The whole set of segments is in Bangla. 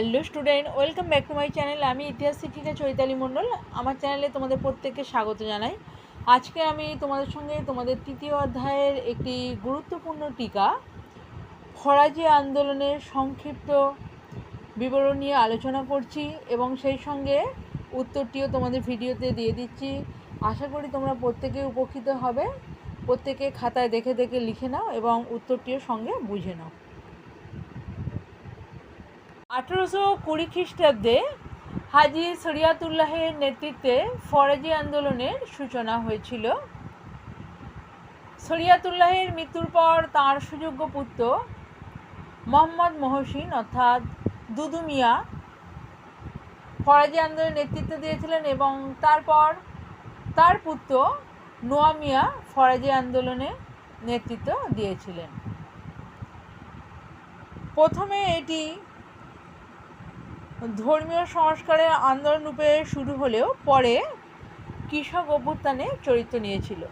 Hello student, welcome back to my channel. আমি ইতিহাস শিক্ষিকা চৈতালি মণ্ডল। আমার চ্যানেলে তোমাদের প্রত্যেককে স্বাগত জানাই। আজকে আমি তোমাদের সঙ্গে তোমাদের তৃতীয় অধ্যায়ের একটি গুরুত্বপূর্ণ টিকা, ফরাজি আন্দোলনের সংক্ষিপ্ত বিবরণ নিয়ে আলোচনা করছি এবং সেই সঙ্গে উত্তরটিও তোমাদের ভিডিওতে দিয়ে দিচ্ছি। আশা করি তোমরা প্রত্যেকে উপকৃত হবে। প্রত্যেকে খাতায় দেখে দেখে লিখে নাও এবং উত্তরটিও সঙ্গে বুঝে নাও। আঠেরোশো কুড়ি খ্রিস্টাব্দে হাজি শরিয়াতুল্লাহের নেতৃত্বে ফরাজি আন্দোলনের সূচনা হয়েছিল। শরিয়াতুল্লাহের মৃত্যুর পর তাঁর সুযোগ্য পুত্র মোহাম্মদ মহসিন অর্থাৎ দুদু মিয়া ফরাজি আন্দোলনের নেতৃত্ব দিয়েছিলেন এবং তারপর তার পুত্র নোয়া মিয়া ফরাজি আন্দোলনে নেতৃত্ব দিয়েছিলেন। প্রথমে এটি ধর্মীয় সংস্কারের আন্দোলন রূপে শুরু হলেও পরে কৃষক অভ্যুত্থানে চরিত্র নিয়েছিল।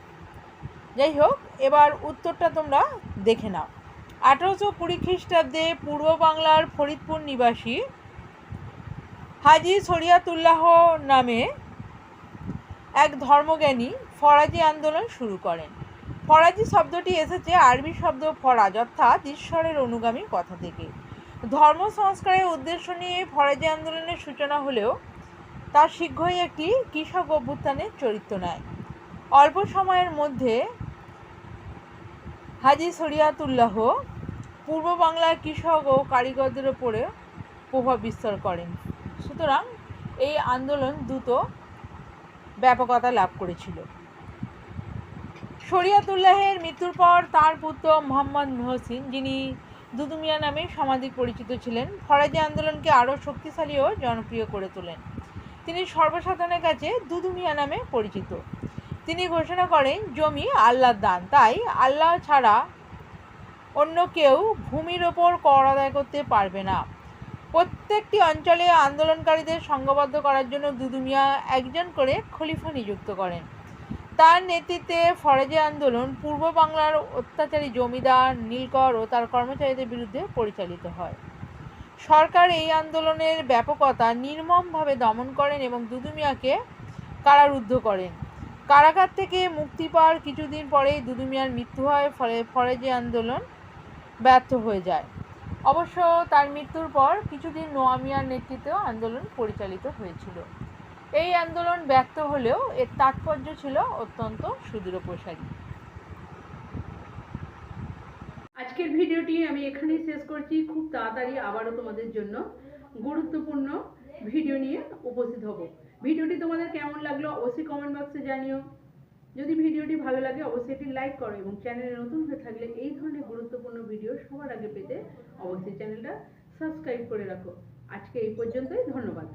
যাই হোক, এবার উত্তরটা তোমরা দেখে নাও। আঠারোশো কুড়ি খ্রিস্টাব্দে পূর্ব বাংলার ফরিদপুর নিবাসী হাজি শরিয়াতুল্লাহ নামে এক ধর্মজ্ঞানী ফরাজি আন্দোলন শুরু করেন। ফরাজি শব্দটি এসেছে আরবি শব্দ ফরাজ, অর্থাৎ ঈশ্বরের অনুগামী কথা থেকে। ধর্ম সংস্কারের উদ্দেশ্য নিয়ে ফরাজি আন্দোলনের সূচনা হলেও তার শীঘ্রই একটি কৃষক অভ্যুত্থানের চরিত্র নেয়। অল্প সময়ের মধ্যে হাজি শরিয়াতুল্লাহ পূর্ব বাংলার কৃষক ও কারিগরদের ওপরে প্রভাব বিস্তার করেন। সুতরাং এই আন্দোলন দ্রুত ব্যাপকতা লাভ করেছিল। শরিয়াতুল্লাহের মৃত্যুর পর তার পুত্র মোহাম্মদ মহসিন, যিনি দুদুমিয়া নামে সমাধিক পরিচিত ছিলেন। ফরাজি আন্দোলনকে আরও শক্তিশালী ও জনপ্রিয় করে তোলেন। তিনি সর্বসাধারণের কাছে দুদুমিয়া নামে পরিচিত। তিনি ঘোষণা করেন, জমি আল্লাহর দান। তাই আল্লাহ ছাড়া অন্য কেউ ভূমির ওপর কর আদায় করতে পারবে না। প্রত্যেকটি অঞ্চলে আন্দোলনকারীদের সংঘবদ্ধ করার জন্য দুদুমিয়া একজন করে খলিফা নিযুক্ত করেন। তার নেতৃত্বে ফরাজি আন্দোলন পূর্ব বাংলার অত্যাচারী জমিদার নীলকর ও তার কর্মচারীদের বিরুদ্ধে পরিচালিত হয়। সরকার এই আন্দোলনের ব্যাপকতা নির্মমভাবে দমন করেন এবং দুদুমিয়াকে কারারুদ্ধ করেন। কারাগার থেকে মুক্তি পাওয়ার কিছুদিন পরেই দুদুমিয়ার মৃত্যু হয়, ফলে ফরাজি আন্দোলন ব্যর্থ হয়ে যায়। অবশ্য তার মৃত্যুর পর কিছুদিন নোয়ামিয়ার নেতৃত্বে আন্দোলন পরিচালিত হয়েছিল। এই আন্দোলন ব্যর্থ হলেও এর তাৎপর্য ছিল অত্যন্ত সুদূরপ্রসারী আজকের ভিডিওটি আমি এখানেই শেষ করছি। খুব তাড়াতাড়ি আবারও তোমাদের জন্য গুরুত্বপূর্ণ ভিডিও নিয়ে উপস্থিত হব। ভিডিওটি তোমাদের কেমন লাগল অবশ্যই কমেন্ট বক্সে জানিও। যদি ভিডিওটি ভালো লাগে অবশ্যই একটি লাইক করো এবং চ্যানেলে নতুন হয়ে থাকলে এই ধরনের গুরুত্বপূর্ণ ভিডিও সবার আগে পেতে অবশ্যই চ্যানেলটা সাবস্ক্রাইব করে রাখো। আজকে এই পর্যন্তই, ধন্যবাদ।